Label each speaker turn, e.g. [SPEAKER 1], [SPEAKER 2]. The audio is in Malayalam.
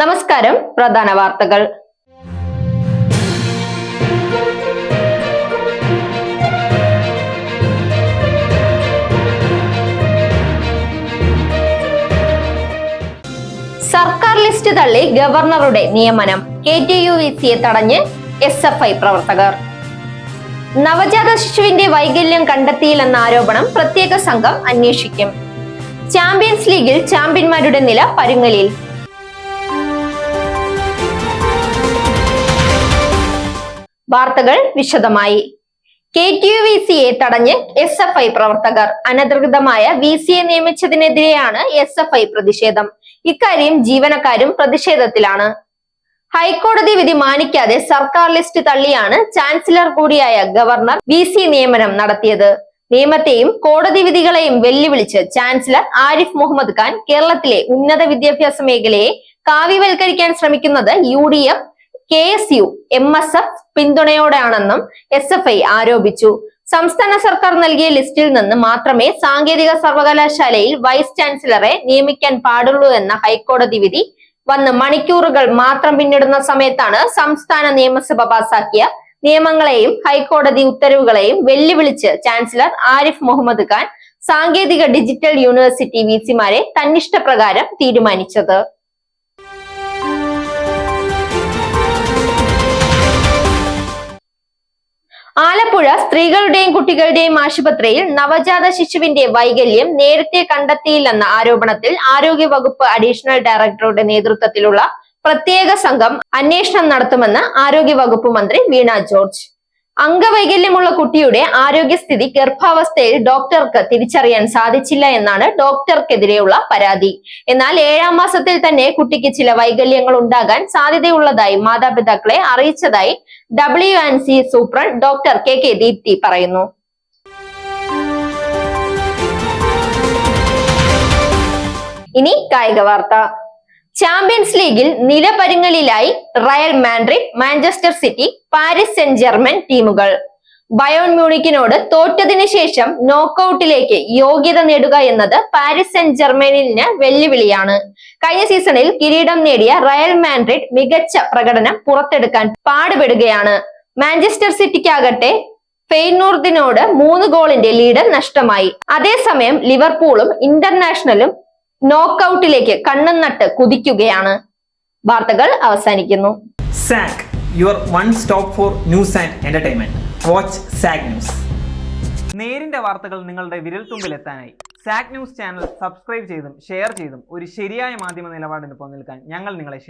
[SPEAKER 1] നമസ്കാരം പ്രധാന വാർത്തകൾ. സർക്കാർ ലിസ്റ്റ് തള്ളി ഗവർണറുടെ നിയമനം. കെ ടി യു വി സിയെ തടഞ്ഞ് എസ് എഫ് ഐ പ്രവർത്തകർ. നവജാത ശിശുവിന്റെ വൈകല്യം കണ്ടെത്തിയില്ലെന്ന ആരോപണം പ്രത്യേക സംഘം അന്വേഷിക്കും. ചാമ്പ്യൻസ് ലീഗിൽ ചാമ്പ്യന്മാരുടെ നില പരുങ്ങലിൽ. വാർത്തകൾ വിശദമായി. കെ ടി യു വി സിയെ തടഞ്ഞ് എസ് എഫ് ഐ പ്രവർത്തകർ അനധികൃതമായ വി സിയെ നിയമിച്ചതിനെതിരെയാണ് എസ് എഫ് ഐ പ്രതിഷേധം. ഇക്കാര്യം ജീവനക്കാരും പ്രതിഷേധത്തിലാണ്. ഹൈക്കോടതി വിധി മാനിക്കാതെ സർക്കാർ ലിസ്റ്റ് തള്ളിയാണ് ചാൻസലർ കൂടിയായ ഗവർണർ വി സി നിയമനം നടത്തിയത്. നിയമത്തെയും കോടതി വിധികളെയും വെല്ലുവിളിച്ച് ചാൻസലർ ആരിഫ് മുഹമ്മദ് ഖാൻ കേരളത്തിലെ ഉന്നത വിദ്യാഭ്യാസ മേഖലയെ കാവ്യവൽക്കരിക്കാൻ ശ്രമിക്കുന്നത് U D F K S U M S F പിന്തുണയോടെയാണെന്നും S F I ആരോപിച്ചു. സംസ്ഥാന സർക്കാർ നൽകിയ ലിസ്റ്റിൽ നിന്ന് മാത്രമേ സാങ്കേതിക സർവകലാശാലയിൽ വൈസ് ചാൻസലറെ നിയമിക്കാൻ പാടുള്ളൂ എന്ന ഹൈക്കോടതി വിധി വന്ന് മണിക്കൂറുകൾ മാത്രം പിന്നിടുന്ന സമയത്താണ് സംസ്ഥാന നിയമസഭ പാസാക്കിയ നിയമങ്ങളെയും ഹൈക്കോടതി ഉത്തരവുകളെയും വെല്ലുവിളിച്ച് ചാൻസലർ ആരിഫ് മുഹമ്മദ് ഖാൻ സാങ്കേതിക ഡിജിറ്റൽ യൂണിവേഴ്സിറ്റി വി സിമാരെ തന്നിഷ്ടപ്രകാരം തീരുമാനിച്ചത്. സ്ത്രീകളുടെയും കുട്ടികളുടെയും ആശുപത്രിയിൽ നവജാത ശിശുവിന്റെ വൈകല്യം നേരത്തെ കണ്ടെത്തിയില്ലെന്ന ആരോപണത്തിൽ ആരോഗ്യ വകുപ്പ് അഡീഷണൽ ഡയറക്ടറുടെ നേതൃത്വത്തിലുള്ള പ്രത്യേക സംഘം അന്വേഷണം നടത്തുമെന്ന് ആരോഗ്യ വകുപ്പ് മന്ത്രി വീണ ജോർജ്. അംഗവൈകല്യമുള്ള കുട്ടിയുടെ ആരോഗ്യസ്ഥിതി ഗർഭാവസ്ഥയിൽ ഡോക്ടർക്ക് തിരിച്ചറിയാൻ സാധിച്ചില്ല എന്നാണ് ഡോക്ടർക്കെതിരെയുള്ള പരാതി. എന്നാൽ ഏഴാം മാസത്തിൽ തന്നെ കുട്ടിക്ക് ചില വൈകല്യങ്ങൾ ഉണ്ടാകാൻ സാധ്യതയുള്ളതായി മാതാപിതാക്കളെ അറിയിച്ചതായി W and C superintendent doctor K K Deepthi പറയുന്നു. ഇനി കായിക വാർത്ത. ചാമ്പ്യൻസ് ലീഗിൽ നിലപരുങ്ങലിലായി Real Madrid Manchester City Paris Saint Germain ടീമുകൾ. ബയോൺ മ്യൂണിക്കിനോട് തോറ്റതിനു ശേഷം നോക്കൌട്ടിലേക്ക് യോഗ്യത നേടുക എന്നത് പാരീസ് സെന്റ് ജർമ്മനിന് വെല്ലുവിളിയാണ്. കഴിഞ്ഞ സീസണിൽ കിരീടം നേടിയ റയൽ മാൻഡ്രിഡ് മികച്ച പ്രകടനം പുറത്തെടുക്കാൻ പാടുപെടുകയാണ്. മാഞ്ചസ്റ്റർ സിറ്റിക്കാകട്ടെ ഫെയ്നൂർദിനോട് മൂന്ന് ഗോളിന്റെ ലീഡ് നഷ്ടമായി. അതേസമയം ലിവർപൂളും ഇന്റർനാഷണലും നോക്കൌട്ടിലേക്ക് കണ്ണും നട്ട് കുതിക്കുകയാണ്. വാർത്തകൾ അവസാനിക്കുന്നു.
[SPEAKER 2] Sak your one stop for news and entertainment watch Sak news. നേരിന്റെ വാർത്തകൾ നിങ്ങളുടെ വിരൽത്തുമ്പിൽ എത്താനായി സാക് ന്യൂസ് ചാനൽ സബ്സ്ക്രൈബ് ചെയ്തും ഷെയർ ചെയ്തും ഒരു ശരിയായ മാധ്യമ നിലപാടിന് നിൽക്കാൻ ഞങ്ങൾ നിങ്ങളെ ക്ഷണിക്കുന്നു.